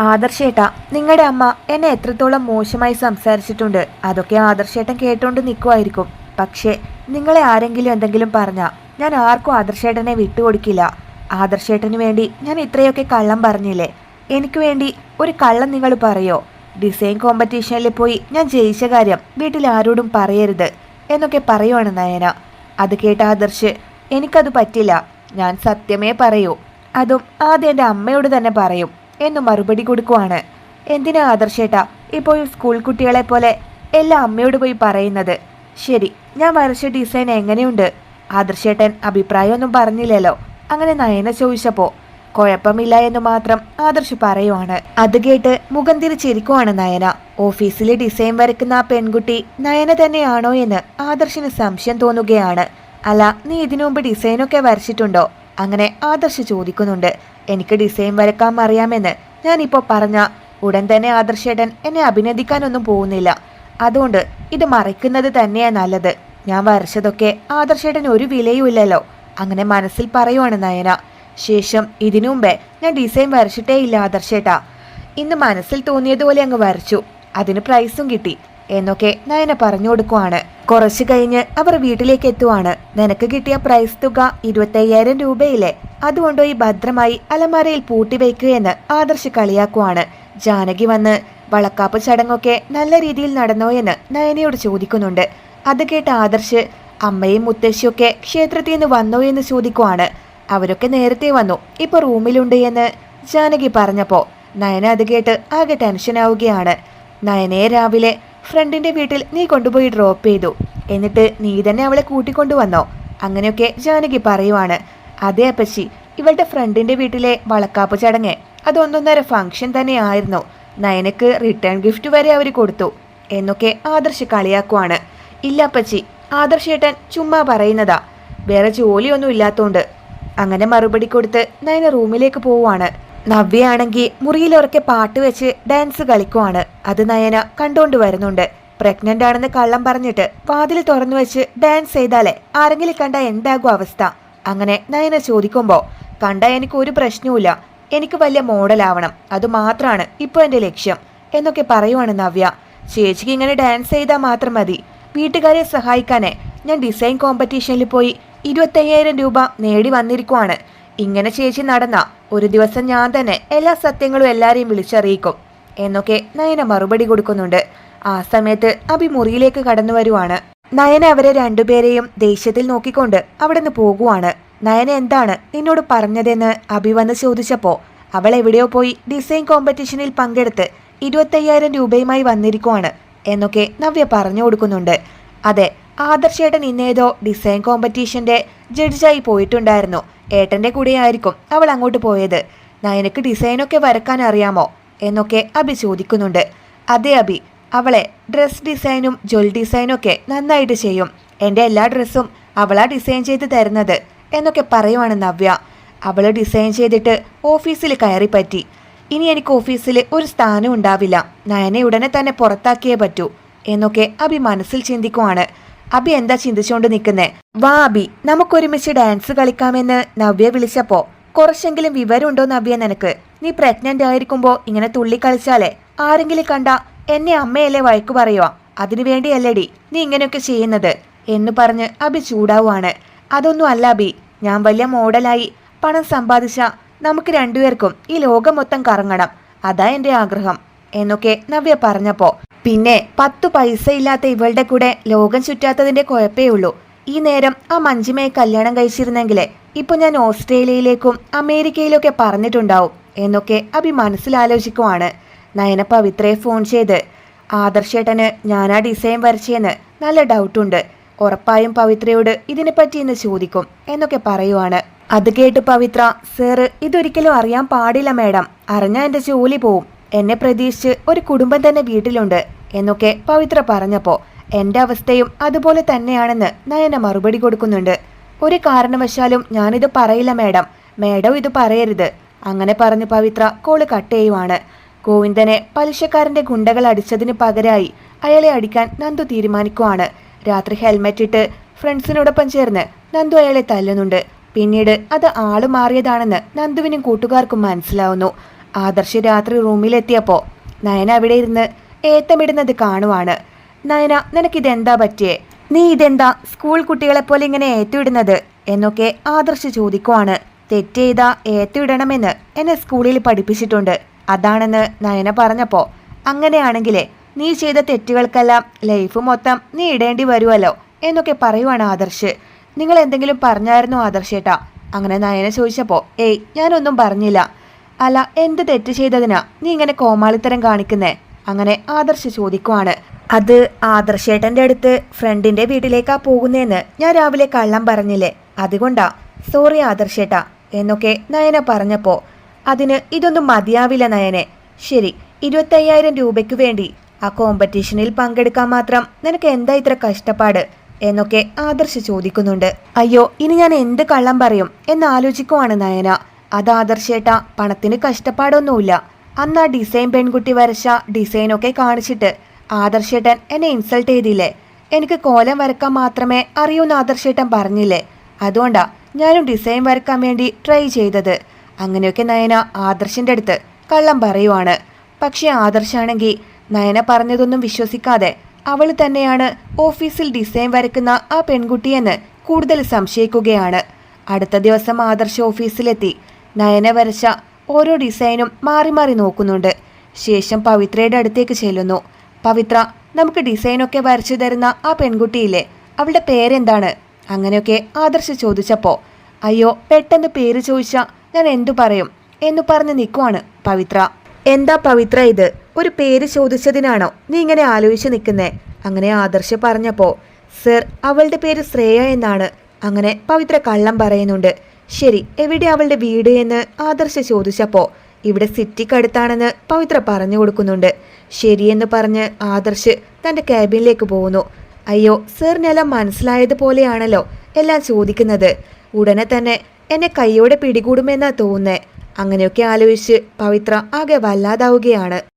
ആദർശേട്ടാ നിങ്ങളുടെ അമ്മ എന്നെ എത്രത്തോളം മോശമായി സംസാരിച്ചിട്ടുണ്ട്. അതൊക്കെ ആദർശേട്ടൻ കേട്ടോണ്ട് നിൽക്കുമായിരിക്കും പക്ഷേ നിങ്ങളെ ആരെങ്കിലും എന്തെങ്കിലും പറഞ്ഞാൽ ഞാൻ ആർക്കും ആദർശേട്ടനെ വിട്ടുകൊടുക്കില്ല. ആദർശേട്ടന് വേണ്ടി ഞാൻ ഇത്രയൊക്കെ കള്ളം പറഞ്ഞില്ലേ? എനിക്ക് വേണ്ടി ഒരു കള്ളം നിങ്ങൾ പറയോ? ഡിസൈൻ കോമ്പറ്റീഷനിൽ പോയി ഞാൻ ജയിച്ച കാര്യം വീട്ടിൽ ആരോടും പറയരുത് എന്നൊക്കെ പറയുവാണ് നയന. അത് കേട്ട ആദർശ് എനിക്കത് പറ്റില്ല. ഞാൻ സത്യമേ പറയൂ. അതും ആദ്യം എന്റെ അമ്മയോട് തന്നെ പറയും. എന്ന് മറുപടി കൊടുക്കുവാണ്. എന്തിനാ ആദർശേട്ടാ ഇപ്പോൾ സ്കൂൾ കുട്ടികളെ പോലെ എല്ലാം അമ്മയോട് പോയി പറയുന്നത്? ശരി ഞാൻ വരച്ച ഡിസൈൻ എങ്ങനെയുണ്ട്? ആദർശേട്ടൻ അഭിപ്രായമൊന്നും പറഞ്ഞില്ലല്ലോ. അങ്ങനെ നയന ചോദിച്ചപ്പോ കുഴപ്പമില്ല എന്ന് മാത്രം ആദർശ് പറയുവാണ്. അത് കേട്ട് മുഖം തിരിച്ചിരിക്കുവാണ് നയന. ഓഫീസിലെ ഡിസൈൻ വരയ്ക്കുന്ന ആ പെൺകുട്ടി നയന തന്നെയാണോ എന്ന് ആദർശിന് സംശയം തോന്നുകയാണ്. അല്ല നീ ഇതിനു മുമ്പ് ഡിസൈനൊക്കെ വരച്ചിട്ടുണ്ടോ? അങ്ങനെ ആദർശ് ചോദിക്കുന്നുണ്ട്. എനിക്ക് ഡിസൈൻ വരക്കാൻ അറിയാമെന്ന്. ഞാനിപ്പോൾ പറഞ്ഞ ഉടൻ തന്നെ ആദർശേട്ടൻ എന്നെ അഭിനന്ദിക്കാനൊന്നും പോകുന്നില്ല. അതുകൊണ്ട് ഇത് മറയ്ക്കുന്നത് തന്നെയാണ് നല്ലത്. ഞാൻ വരച്ചതൊക്കെ ആദർശേട്ടൻ ഒരു വിലയുമില്ലല്ലോ അങ്ങനെ മനസ്സിൽ പറയുവാണ് നയന. ശേഷം ഇതിനു മുമ്പേ ഞാൻ ഡിസൈൻ വരച്ചിട്ടേ ഇല്ല ആദർശേട്ടാ. ഇന്ന് മനസ്സിൽ തോന്നിയതുപോലെ അങ്ങ് വരച്ചു. അതിന് പ്രൈസും കിട്ടി. എന്നൊക്കെ നയന പറഞ്ഞു കൊടുക്കുവാണ് കുറച്ചു കഴിഞ്ഞ് അവർ വീട്ടിലേക്ക് എത്തുവാണ്. നിനക്ക് കിട്ടിയ പ്രൈസ് തുക ഇരുപത്തയ്യായിരം രൂപയിലെ അതുകൊണ്ടുപോയി ഭദ്രമായി അലമാരയിൽ പൂട്ടി വയ്ക്കുകയെന്ന് ആദർശ് കളിയാക്കുവാണ്. ജാനകി വന്ന് വളക്കാപ്പ് ചടങ്ങൊക്കെ നല്ല രീതിയിൽ നടന്നോ എന്ന് നയനയോട് ചോദിക്കുന്നുണ്ട്. അത് കേട്ട ആദർശ് അമ്മയും മുത്തശ്ശിയൊക്കെ ക്ഷേത്രത്തിൽ നിന്ന് വന്നോ എന്ന് ചോദിക്കുവാണ്. അവരൊക്കെ നേരത്തെ വന്നു. ഇപ്പൊ റൂമിലുണ്ട് എന്ന് ജാനകി പറഞ്ഞപ്പോ നയന അത് കേട്ട് ആകെ ടെൻഷൻ ആവുകയാണ്. നയനെ രാവിലെ ഫ്രണ്ടിന്റെ വീട്ടിൽ നീ കൊണ്ടുപോയി ഡ്രോപ്പ് ചെയ്തു. എന്നിട്ട് നീ തന്നെ അവളെ കൂട്ടിക്കൊണ്ടുവന്നോ? അങ്ങനെയൊക്കെ ജാനകി പറയുവാണ്. അതേ അപ്പച്ചി ഇവളുടെ ഫ്രണ്ടിന്റെ വീട്ടിലെ വളക്കാപ്പ് ചടങ്ങ് അതൊന്നൊന്നര ഫംഗ്ഷൻ തന്നെയായിരുന്നു. നയനക്ക് റിട്ടേൺ ഗിഫ്റ്റ് വരെ അവർ കൊടുത്തു. എന്നൊക്കെ ആദർശ് കളിയാക്കുവാണ്. ഇല്ല അപ്പച്ചി ആദർശേട്ടൻ ചുമ്മാ പറയുന്നതാ. വേറെ ജോലിയൊന്നും ഇല്ലാത്തോണ്ട്. അങ്ങനെ മറുപടി കൊടുത്ത് നയന റൂമിലേക്ക് പോവുകയാണ് നവ്യയാണെങ്കിൽ മുറിയിലുറക്കെ പാട്ട് വെച്ച് ഡാൻസ് കളിക്കുവാണ്. അത് നയന കണ്ടോണ്ട് വരുന്നുണ്ട്. പ്രഗ്നന്റ് ആണെന്ന് കള്ളം പറഞ്ഞിട്ട് വാതിൽ തുറന്നു വെച്ച് ഡാൻസ് ചെയ്താലേ ആരെങ്കിലും കണ്ട എന്താകും അവസ്ഥ? അങ്ങനെ നയന ചോദിക്കുമ്പോൾ കണ്ട എനിക്ക് ഒരു പ്രശ്നവുമില്ല. എനിക്ക് വലിയ മോഡലാവണം. അത് മാത്രമാണ് ഇപ്പോൾ എന്റെ ലക്ഷ്യം. എന്നൊക്കെ പറയുവാണ് നവ്യ. ചേച്ചിക്ക് ഇങ്ങനെ ഡാൻസ് ചെയ്താൽ മാത്രം മതി. വീട്ടുകാരെ സഹായിക്കാനേ ഞാൻ ഡിസൈൻ കോമ്പറ്റീഷനിൽ പോയി ഇരുപത്തയ്യായിരം രൂപ നേടി വന്നിരിക്കുവാണ്. ഇങ്ങനെ ചേച്ചി നടന്ന ഒരു ദിവസം ഞാൻ തന്നെ എല്ലാ സത്യങ്ങളും എല്ലാവരെയും വിളിച്ചറിയിക്കും എന്നൊക്കെ നയന മറുപടി കൊടുക്കുന്നുണ്ട്. ആ സമയത്ത് അഭി മുറിയിലേക്ക് കടന്നു വരുവാണ്. നയന അവരെ രണ്ടുപേരെയും ദേഷ്യത്തിൽ നോക്കിക്കൊണ്ട് അവിടെ നിന്ന് പോകുവാണ്. നയന എന്താണ് നിന്നോട് പറഞ്ഞതെന്ന് അഭി വന്ന് ചോദിച്ചപ്പോ അവൾ എവിടെയോ പോയി ഡിസൈൻ കോമ്പറ്റീഷനിൽ പങ്കെടുത്ത് ഇരുപത്തയ്യായിരം രൂപയുമായി വന്നിരിക്കുവാണ് എന്നൊക്കെ നവ്യ പറഞ്ഞു കൊടുക്കുന്നുണ്ട്. അതെ ആദർശേട്ടൻ ഇന്നേതോ ഡിസൈൻ കോമ്പറ്റീഷന്റെ ജഡ്ജായി പോയിട്ടുണ്ടായിരുന്നു. ഏട്ടന്റെ കൂടെയായിരിക്കും അവൾ അങ്ങോട്ട് പോയത്. നയനക്ക് ഡിസൈനൊക്കെ വരക്കാൻ അറിയാമോ? എന്നൊക്കെ അഭി ചോദിക്കുന്നുണ്ട്. അതെ അഭി അവളെ ഡ്രസ് ഡിസൈനും ജ്വൽ ഡിസൈനും ഒക്കെ നന്നായിട്ട് ചെയ്യും. എന്റെ എല്ലാ ഡ്രസ്സും അവളാ ഡിസൈൻ ചെയ്ത് തരുന്നത് എന്നൊക്കെ പറയുവാണ് നവ്യ. അവൾ ഡിസൈൻ ചെയ്തിട്ട് ഓഫീസിൽ കയറി പറ്റി. ഇനി എനിക്ക് ഓഫീസിൽ ഒരു സ്ഥാനം ഉണ്ടാവില്ല. നയനെ ഉടനെ തന്നെ പുറത്താക്കിയേ പറ്റൂ എന്നൊക്കെ അഭി മനസ്സിൽ ചിന്തിക്കുവാണ്. അഭി എന്താ ചിന്തിച്ചുകൊണ്ട് നിൽക്കുന്നേ വാ അഭി നമുക്കൊരുമിച്ച് ഡാൻസ് കളിക്കാമെന്ന് നവ്യ വിളിച്ചപ്പോ കുറച്ചെങ്കിലും വിവരമുണ്ടോ നവ്യ നിനക്ക്? നീ പ്രഗ്നന്റ് ആയിരിക്കുമ്പോ ഇങ്ങനെ തുള്ളി കളിച്ചാലേ? ആരെങ്കിലും കണ്ട എന്നെ അമ്മയല്ലേ വഴക്കു പറയുക അതിനു വേണ്ടിയല്ലേടി നീ ഇങ്ങനെയൊക്കെ ചെയ്യുന്നത്? എന്ന് പറഞ്ഞ് അബി ചൂടാവുകയാണ് അതൊന്നും അല്ല അഭി ഞാൻ വലിയ മോഡലായി പണം സമ്പാദിച്ച നമുക്ക് രണ്ടുപേർക്കും ഈ ലോകം മൊത്തം കറങ്ങണം. അതാ എന്റെ ആഗ്രഹം. എന്നൊക്കെ നവ്യ പറഞ്ഞപ്പോ പിന്നെ പത്തു പൈസ ഇല്ലാത്ത ഇവളുടെ കൂടെ ലോകം ചുറ്റാത്തതിന്റെ കുഴപ്പേ ഉള്ളൂ. ഈ നേരം ആ മഞ്ജിമയെ കല്യാണം കഴിച്ചിരുന്നെങ്കിലേ ഇപ്പൊ ഞാൻ ഓസ്ട്രേലിയയിലേക്കും അമേരിക്കയിലൊക്കെ പറഞ്ഞിട്ടുണ്ടാവും എന്നൊക്കെ അഭി മനസ്സിലാലോചിക്കുവാണ്. നയന പവിത്രയെ ഫോൺ ചെയ്ത്. ആദർശേട്ടന് ഞാനാ ഡിസൈൻ വരച്ചേന്ന് നല്ല ഡൗട്ടുണ്ട് ഉറപ്പായും പവിത്രയോട് ഇതിനെപ്പറ്റി ഇന്ന് ചോദിക്കും എന്നൊക്കെ പറയുവാണ്. അത് കേട്ട് പവിത്ര സാറ് ഇതൊരിക്കലും അറിയാൻ പാടില്ല മേഡം അറിഞ്ഞാൽ എന്റെ ജോലി പോവും. എന്നെ പ്രതീക്ഷിച്ച് ഒരു കുടുംബം തന്നെ വീട്ടിലുണ്ട് എന്നൊക്കെ പവിത്ര പറഞ്ഞപ്പോൾ എന്റെ അവസ്ഥയും അതുപോലെ തന്നെയാണെന്ന് നയന മറുപടി കൊടുക്കുന്നുണ്ട്. ഒരു കാരണവശാലും ഞാനിത് പറയില്ല മേഡം. മേഡം ഇത് പറയരുത്. അങ്ങനെ പറഞ്ഞു പവിത്ര കോൾ കട്ട് ചെയ്യുവാണ്. ഗോവിന്ദനെ പലിശക്കാരന്റെ ഗുണ്ടകൾ അടിച്ചതിന് പകരമായി അയാളെ അടിക്കാൻ നന്ദു തീരുമാനിക്കുവാണ്. രാത്രി ഹെൽമെറ്റ് ഇട്ട് ഫ്രണ്ട്സിനോടൊപ്പം ചേർന്ന് നന്ദു അയാളെ തല്ലുന്നുണ്ട്. പിന്നീട് അത് ആൾ മാറിയതാണെന്ന് നന്ദുവിനും കൂട്ടുകാർക്കും മനസ്സിലാവുന്നു. ആദർശ് രാത്രി റൂമിലെത്തിയപ്പോ നയന അവിടെ ഇരുന്ന് ഏത്തമിടുന്നത് കാണുവാണ്. നയന നിനക്കിതെന്താ പറ്റിയേ? നീ ഇതെന്താ സ്കൂൾ കുട്ടികളെ പോലെ ഇങ്ങനെ ഏറ്റുവിടുന്നത് എന്നൊക്കെ ആദർശ് ചോദിക്കുവാണ്. തെറ്റ് ചെയ്താ ഏത്തുവിടണമെന്ന് എന്നെ സ്കൂളിൽ പഠിപ്പിച്ചിട്ടുണ്ട്. അതാണെന്ന് നയന പറഞ്ഞപ്പോ അങ്ങനെയാണെങ്കിലേ നീ ചെയ്ത തെറ്റുകൾക്കെല്ലാം ലൈഫ് മൊത്തം നീ ഇടേണ്ടി വരുമല്ലോ എന്നൊക്കെ പറയുവാണ് ആദർശ്. നിങ്ങൾ എന്തെങ്കിലും പറഞ്ഞായിരുന്നു ആദർശേട്ടാ? അങ്ങനെ നയന ചോദിച്ചപ്പോ ഏയ് ഞാനൊന്നും പറഞ്ഞില്ല. അല്ല എന്ത് തെറ്റ് ചെയ്തതിനാ നീ ഇങ്ങനെ കോമാളിത്തരം കാണിക്കുന്നേ? അങ്ങനെ ആദർശ് ചോദിക്കുവാണ്. അത് ആദർശേട്ടന്റെ അടുത്ത് ഫ്രണ്ടിന്റെ വീട്ടിലേക്കാ പോകുന്നേന്ന് ഞാൻ രാവിലെ കള്ളം പറഞ്ഞില്ലേ? അതുകൊണ്ടാ. സോറി ആദർശേട്ടാ എന്നൊക്കെ നയന പറഞ്ഞപ്പോൾ അതിന് ഇതൊന്നും മതിയാവില്ല നയനെ. ശരി ഇരുപത്തയ്യായിരം രൂപയ്ക്ക് വേണ്ടി. ആ കോമ്പറ്റീഷനിൽ പങ്കെടുക്കാൻ മാത്രം നിനക്ക് എന്താ ഇത്ര കഷ്ടപ്പാട്? എന്നൊക്കെ ആദർശ് ചോദിക്കുന്നുണ്ട്. അയ്യോ ഇനി ഞാൻ എന്ത് കള്ളം പറയും? എന്നാലോചിക്കുവാണ് നയന. അത് ആദർശേട്ട പണത്തിന് കഷ്ടപ്പാടൊന്നുമില്ല. അന്ന് ആ ഡിസൈൻ പെൺകുട്ടി വരച്ച ഡിസൈനൊക്കെ കാണിച്ചിട്ട് ആദർശേട്ടൻ എന്നെ ഇൻസൾട്ട് ചെയ്തില്ലേ? എനിക്ക് കോലം വരക്കാൻ മാത്രമേ അറിയൂന്ന് ആദർശേട്ടൻ പറഞ്ഞില്ലേ? അതുകൊണ്ടാ ഞാനും ഡിസൈൻ വരക്കാൻ വേണ്ടി ട്രൈ ചെയ്തത്. അങ്ങനെയൊക്കെ നയന ആദർശിന്റെ അടുത്ത് കള്ളം പറയുവാണ്. പക്ഷേ ആദർശാണെങ്കിൽ നയന പറഞ്ഞതൊന്നും വിശ്വസിക്കാതെ അവൾ തന്നെയാണ് ഓഫീസിൽ ഡിസൈൻ വരക്കുന്ന ആ പെൺകുട്ടിയെന്ന് കൂടുതൽ സംശയിക്കുകയാണ്. അടുത്ത ദിവസം ആദർശ് ഓഫീസിലെത്തി. നയന വരച്ച ഓരോ ഡിസൈനും മാറി മാറി നോക്കുന്നുണ്ട്. ശേഷം പവിത്രയുടെ അടുത്തേക്ക് ചെല്ലുന്നു. പവിത്ര നമുക്ക് ഡിസൈനൊക്കെ വരച്ചു തരുന്ന ആ പെൺകുട്ടിയില്ലേ? അവളുടെ പേരെന്താണ്? അങ്ങനെയൊക്കെ ആദർശ് ചോദിച്ചപ്പോൾ അയ്യോ പെട്ടെന്ന് പേര് ചോദിച്ചാ ഞാൻ എന്തു പറയും? എന്നു പറഞ്ഞ് നിൽക്കുവാണ് പവിത്ര. എന്താ പവിത്ര ഇത്? ഒരു പേര് ചോദിച്ചതിനാണോ നീ ഇങ്ങനെ ആലോചിച്ച് നിൽക്കുന്നേ? അങ്ങനെ ആദർശ് പറഞ്ഞപ്പോൾ സർ അവളുടെ പേര് ശ്രേയ എന്നാണ്. അങ്ങനെ പവിത്ര കള്ളം പറയുന്നുണ്ട്. ശരി എവിടെ അവളുടെ വീട് എന്ന് ആദർശ ചോദിച്ചപ്പോൾ ഇവിടെ സിറ്റിക്കടുത്താണെന്ന് പവിത്ര പറഞ്ഞു കൊടുക്കുന്നുണ്ട്. ശരിയെന്ന് പറഞ്ഞ് ആദർശ് തന്റെ ക്യാബിനിലേക്ക് പോകുന്നു. അയ്യോ സാറിനെല്ലാം മനസ്സിലായതുപോലെയാണല്ലോ എല്ലാം ചോദിക്കുന്നത്. ഉടനെ തന്നെ എന്നെ കൈയോടെ പിടികൂടുമെന്നാ തോന്നുന്നേ. അങ്ങനെയൊക്കെ ആലോചിച്ച് പവിത്ര ആകെ വല്ലാതാവുകയാണ്.